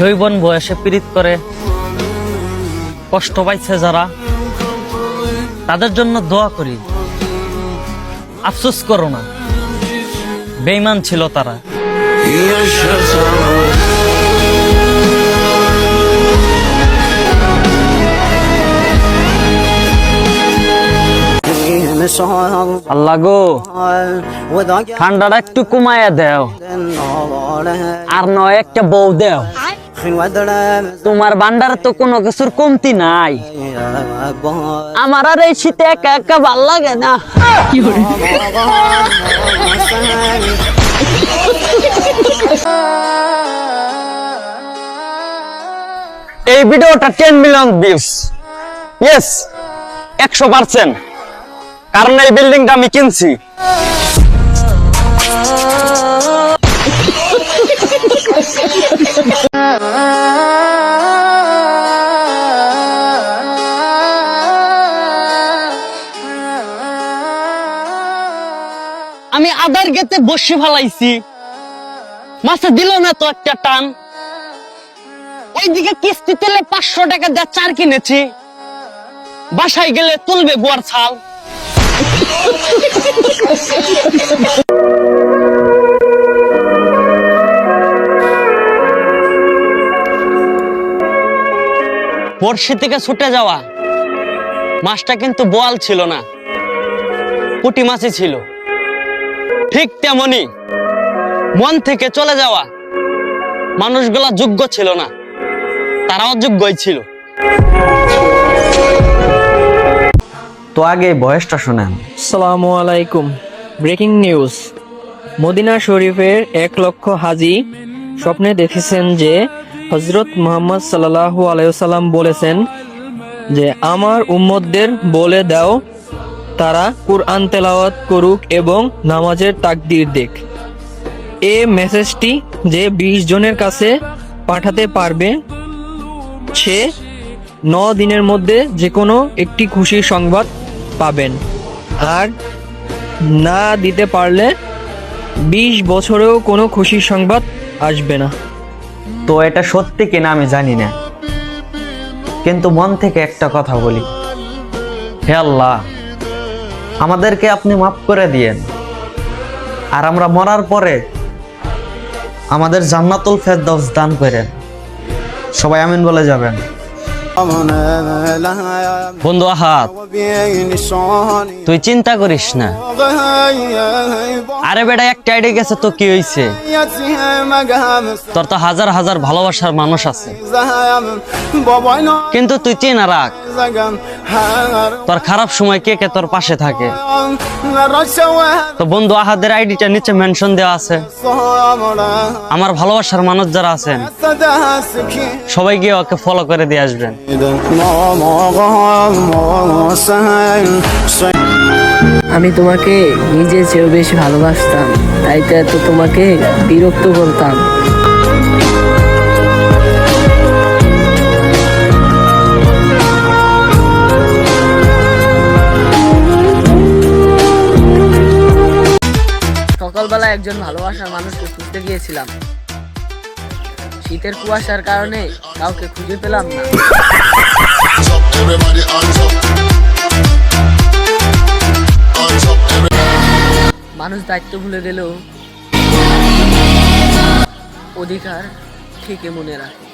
জৈবন বয়সে পীড়িত করে, কষ্ট পাইছে যারা, তাদের জন্য দোয়া করি। আফসোস করো না। বেইমান ছিল তারা। আল্লাহ গো, ঠান্ডাটা একটু কমায়া দেও। আর নয়, একটা বউ দেও। তোমার বান্ডার তো কোনো কিছুর কমতি নাই। আমার আর এই শীতে একা একা ভালো লাগে না। এই ভিডিওটা টেন মিলিয়ন ভিউজ ইয়েস একশো পার্সেন্ট কারণ এই বিল্ডিংটা আমি কিনছি। আমি আদার গেতে বসে ফেলাইছি। মাছে দিল না তো একটা টান। ওইদিকে কিস্তি তেলে পাঁচশো টাকা দিয়ে চার কিনেছি। বাসায় গেলে তুলবে গোয়ার ছাল। বর্ষি থেকে ছুটে যাওয়া। মাছটা কিন্তু বোয়াল ছিল না পুটি মাছই ছিল। ঠিক তেমনি মন থেকে চলে যাওয়া মানুষগুলা যোগ্য ছিল না তারা অযোগ্যই ছিল। তো আগে বয়সটা শোনেন। আসসালামু আলাইকুম। Breaking news. মদিনা শরীফের এক লক্ষ হাজি স্বপ্নে দেখেছেন যে হজরত মোহাম্মদ সাল্লাল্লাহু আলাইসাল্লাম বলেছেন যে, আমার উম্মতদের বলে দাও, তারা কুরআন তেলাওয়াত করুক এবং নামাজের তাকদির দেখ। এ মেসেজটি যে বিশ জনের কাছে পাঠাতে পারবে, সে ন দিনের মধ্যে যে কোনো একটি খুশির সংবাদ পাবেন। আর না দিতে পারলে বিশ বছরেও কোনো খুশির সংবাদ আসবে না। তো এটা সত্যি কিনা আমি জানি না। কিন্তু মন থেকে একটা কথা বলি। হে আল্লাহ, আমাদেরকে আপনি মাফ করে দিয়েন। আর আমরা মরার পরে আমাদের জান্নাতুল ফেরদৌস দান করেন। সবাই আমিন বলে যাবেন। বন্ধু আহাত, তুই চিন্তা করিস না। আরে বেটা, একটা আইডি গেছে, তো কি হইছে? তোর তো হাজার হাজার ভালোবাসার মানুষ আছে। কিন্তু তুই চেনা রাখ। তোর খারাপ সময় কে কে তোর পাশে থাকে? তো বন্ধু আহাদের আইডিটা নিচে মেনশন দেওয়া আছে। আমার ভালোবাসার মানুষ যারা আছেন সবাই গিয়ে ওকে ফলো করে দিয়ে আসবেন। আমি তোমাকে নিজের চেয়েও বেশি ভালোবাসতাম, তাই তো এত তোমাকে বিরক্ত করতাম। সকালবেলা একজন ভালোবাসার মানুষকে খুঁজতে গিয়েছিলাম। শীতের কুয়াশার কারণে কাউকে খুঁজে পেলাম না। মানুষ দায়িত্ব ভুলে গেল অধিকার ঠিকই মনে রাখে।